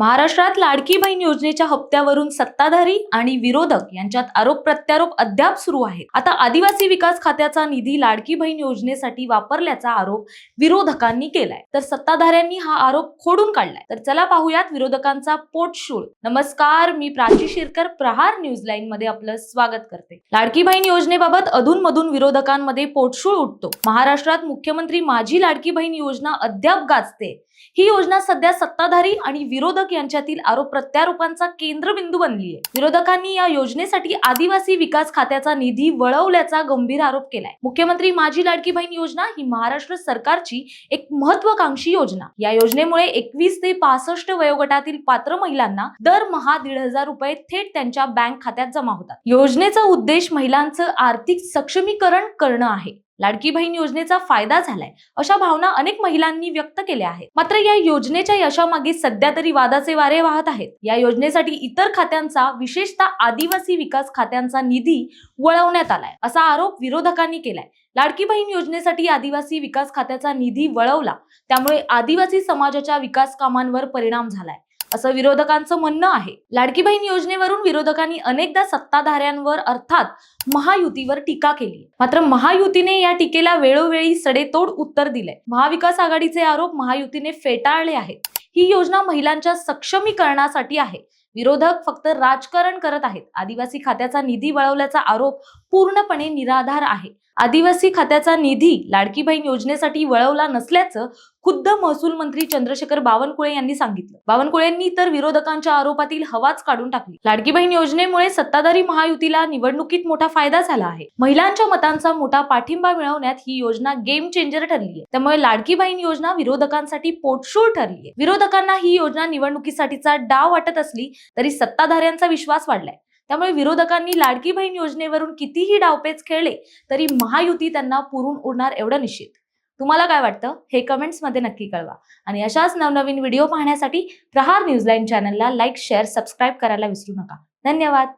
महाराष्ट्रात लाडकी बहीण योजनेच्या हप्त्यावरून सत्ताधारी आणि विरोधक यांच्यात आरोप प्रत्यारोप अद्याप सुरू आहेत आता आदिवासी विकास खात्याचा निधी लाडकी बहीण योजनेसाठी वापरल्याचा आरोप विरोधकांनी केलाय. तर सत्ताधाऱ्यांनी हा आरोप खोडून काढलाय. तर चला पाहूयात विरोधकांचा पोटशूळ नमस्कार मी प्राची शिरकर प्रहार न्यूज लाईन मध्ये आपलं स्वागत करते. लाडकी बहीण योजनेबाबत अधूनमधून विरोधकांमध्ये पोटशूळ उठतो. महाराष्ट्रात मुख्यमंत्री माझी लाडकी बहीण योजना अद्याप गाजते. ही योजना सध्या सत्ताधारी आणि विरोधक यांच्यातील आरोप प्रत्यारोपांचा केंद्रबिंदू बनली आहे विरोधकांनी या योजनेसाठी आदिवासी विकास खात्याचा निधी वळवल्याचा गंभीर आरोप केलाय. मुख्यमंत्री माझी लाडकी बहीण योजना ही महाराष्ट्र सरकारची एक महत्वाकांक्षी योजना. या योजनेमुळे एकवीस ते पासष्ट वयोगटातील पात्र महिलांना दरमहा दीड हजार रुपये थेट त्यांच्या बँक खात्यात जमा होतात. योजनेचा उद्देश महिलांचं आर्थिक सक्षमीकरण करणं आहे. लाडकी बहीण योजनेचा फायदा झालाय अशा भावना अनेक महिलांनी व्यक्त केल्या आहेत. मात्र या योजनेच्या यशामागे सध्या तरी वादाचे वारे वाहत आहेत. या योजनेसाठी इतर खात्यांचा विशेषतः आदिवासी विकास खात्यांचा निधी वळवण्यात आलाय असा आरोप विरोधकांनी केलाय. लाडकी बहीण योजनेसाठी आदिवासी विकास खात्याचा निधी वळवला त्यामुळे आदिवासी समाजाच्या विकास कामांवर परिणाम झालाय. असं विरोधकांचं म्हणणं आहे. लाडकी बहीण योजनेवरून विरोधकांनी अनेकदा सत्ताधाऱ्यांवर अर्थात महायुतीवर टीका केली. मात्र महायुतीने या टीकेला वेळोवेळी सडेतोड उत्तर दिले महाविकास आघाडीचे आरोप महायुतीने फेटाळले आहेत. ही योजना महिलांच्या सक्षमीकरणासाठी आहे. विरोधक फक्त राजकारण करत आहेत. आदिवासी खात्याचा निधी वळवल्याचा आरोप पूर्णपणे निराधार आहे. आदिवासी खात्याचा निधी लाडकी बहीण योजनेसाठी वळवला नसल्याचं खुद्द महसूल मंत्री चंद्रशेखर बावनकुळे यांनी सांगितलं. बावनकुळेंनी तर विरोधकांच्या आरोपातील हवाच काढून टाकली. लाडकी बहीण योजनेमुळे सत्ताधारी महायुतीला निवडणुकीत मोठा फायदा झाला आहे. महिलांच्या मतांचा मोठा पाठिंबा मिळवण्यात ही योजना गेम चेंजर ठरली आहे. त्यामुळे लाडकी बहीण योजना विरोधकांसाठी पोटशूळ ठरली आहे. विरोधकांना ही योजना निवडणुकीसाठीचा डाव वाटत असली तरी सत्ताधाऱ्यांचा विश्वास वाढलाय. त्यामुळे विरोधकांनी लाडकी बहीण योजनेवरून कितीही डावपेच खेळले तरी महायुती त्यांना पुरून उरणार एवढं निश्चित. तुम्हाला काय वाटतं? हे कमेंट्समध्ये नक्की कळवा. आणि अशाच नवनवीन व्हिडिओ पाहण्यासाठी प्रहार न्यूजलाईन चॅनलला लाईक शेअर सबस्क्राईब करायला विसरू नका. धन्यवाद.